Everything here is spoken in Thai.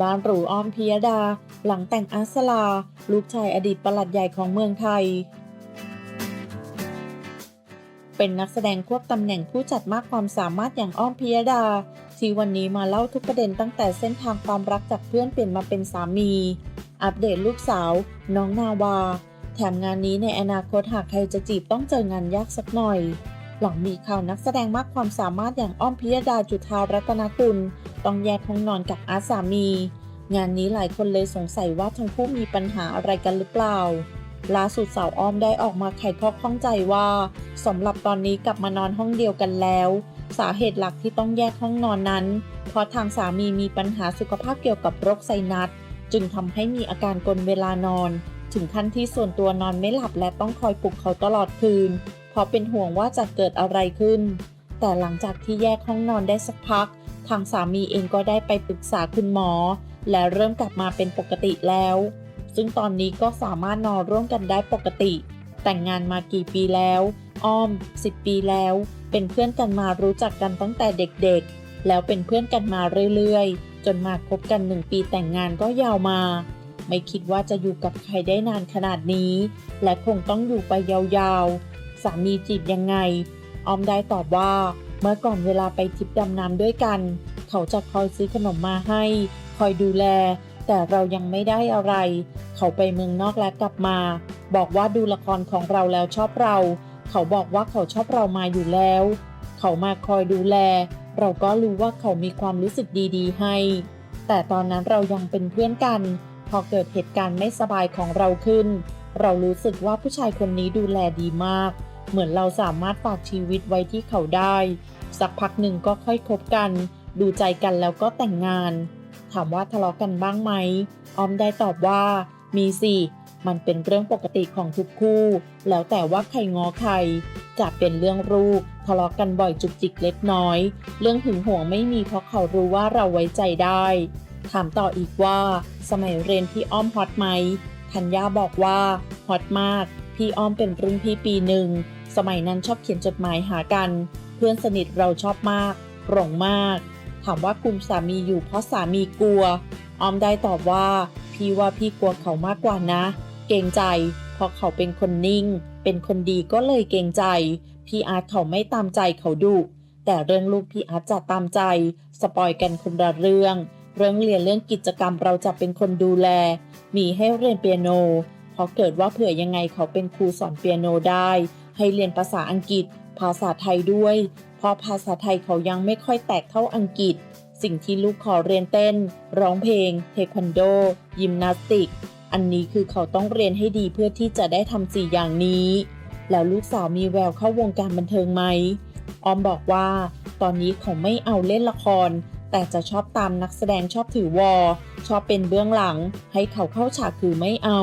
บ้านหรูอ้อมพิยดา หลังแต่งอัสลา ลูกชายอดีตประหลัดใหญ่ของเมืองไทย เป็นนักแสดงควบตำแหน่งผู้จัดมากความสามารถอย่างอ้อมพิยดา ที่วันนี้มาเล่าทุกประเด็นตั้งแต่เส้นทางความรักจากเพื่อนเปลี่ยนมาเป็นสามี อัปเดตลูกสาว น้องนาวา แถมงานนี้ในอนาคตหากใครจะจีบต้องเจองานยากสักหน่อย หลังมีข่าวนักแสดงมากความสามารถอย่างอ้อมพิยดาจุธารัตนกุล ต้องแยกห้องนอนกับอาสามี งานนี้หลายคนเลยสงสัยว่าทั้งคู่มีปัญหาอะไรกันหรือเปล่า ล่าสุดสาวอ้อมได้ออกมาไขข้อข้องใจว่าสำหรับตอนนี้กลับมานอนห้องเดียวกันแล้ว สาเหตุหลักที่ต้องแยกห้องนอนนั้น เพราะทางสามีมีปัญหาสุขภาพเกี่ยวกับโรคไซนัสจึงทำให้มีอาการกลนเวลานอน ถึงขั้นที่ส่วนตัวนอนไม่หลับและต้องคอยปลุกเขาตลอดคืน ราะเป็นห่วงว่าจะเกิดอะไรขึ้น แต่หลังจากที่แยกห้องนอนได้สักพัก ทางสามีเองก็ได้ไปปรึกษาคุณหมอ และเริ่มกลับมาเป็นปกติแล้ว ซึ่งตอนนี้ก็สามารถนอนร่วมกันได้ปกติ แต่งงานมากี่ปีแล้ว อ้อม 10 ปีแล้ว เป็นเพื่อนกันมารู้จักกันตั้งแต่เด็กๆ แล้วเป็นเพื่อนกันมาเรื่อยๆ จนมาคบกันหนึ่งปีแต่งงานก็ยาวมาไม่คิดว่าจะอยู่กับใครได้นานขนาดนี้ และคงต้องอยู่ไปยาวๆ สามีจีบยังไง ออมได้ตอบว่า เมื่อก่อนเวลาไปทริปดำน้ำด้วยกัน เขาจะคอยซื้อขนมมาให้ คอยดูแล แต่เรายังไม่ได้อะไร เขาไปเมืองนอกและกลับมา บอกว่าดูละครของเราแล้วชอบเรา เขาบอกว่าเขาชอบเรามาอยู่แล้ว เขามาคอยดูแล เราก็รู้ว่าเขามีความรู้สึกดีๆ ให้ แต่ตอนนั้นเรายังเป็นเพื่อนกัน พอเกิดเหตุการณ์ไม่สบายของเราขึ้นเรารู้สึกว่าผู้ชายคนนี้ดูแลดีมาก เหมือนเราสามารถฝากชีวิตไว้ที่เขาได้ สักพักหนึ่งก็ค่อยคบกัน ดูใจกันแล้วก็แต่งงาน ถามว่าทะเลาะกันบ้างไหมออมได้ตอบว่า มีสิมันเป็นเรื่องปกติของทุกคู่ แล้วแต่ว่าใครงอใคร จะเป็นเรื่องรูปทะเลาะกันบ่อยจุกจิกเล็กน้อย เรื่องหึงหวงไม่มีเพราะเขารู้ว่าเราไว้ใจได้ ถามต่ออีกว่า สมัยเรียนพี่อ้อมฮอตไหมธัญญาบอกว่าฮอตมาก พี่อ้อมเป็นรุ่นพี่ปีหนึ่ง สมัยนั้นชอบเขียนจดหมายหากัน เพื่อนสนิทเราชอบมากหลงมาก ถามว่าคุมสามีอยู่เพราะสามีกลัว อ้อมได้ตอบว่า พี่ว่าพี่กลัวเขามากกว่านะ เกรงใจ เพราะเขาเป็นคนนิ่ง เป็นคนดีก็เลยเกรงใจ พี่อาร์ตเขาไม่ตามใจเขาดุแต่เรื่องลูกพี่อาร์ตจะตามใจ สปอยกันคนละเรื่อง เรื่องเรียนเรื่องกิจกรรมเราจะเป็นคนดูแล มีให้เรียนเปียโน ราะเกิดว่าเผื่อยังไงเขาเป็นครูสอนเปียโนได้ ให้เรียนภาษาอังกฤษ ภาษาไทยด้วย เพราะภาษาไทยเขายังไม่ค่อยแตกเท่าอังกฤษ สิ่งที่ลูกขอเรียนเต้น ร้องเพลง เทควันโด ยิมนาสติก อันนี้คือเขาต้องเรียนให้ดีเพื่อที่จะได้ทำสี่อย่างนี้ แล้วลูกสาวมีแววเข้าวงการบันเทิงไหมออมบอกว่า ตอนนี้เขาไม่เอาเล่นละครแต่จะชอบตามนักแสดงชอบถือวอ ชอบเป็นเบื้องหลัง ให้เขาเข้าฉากคือไม่เอา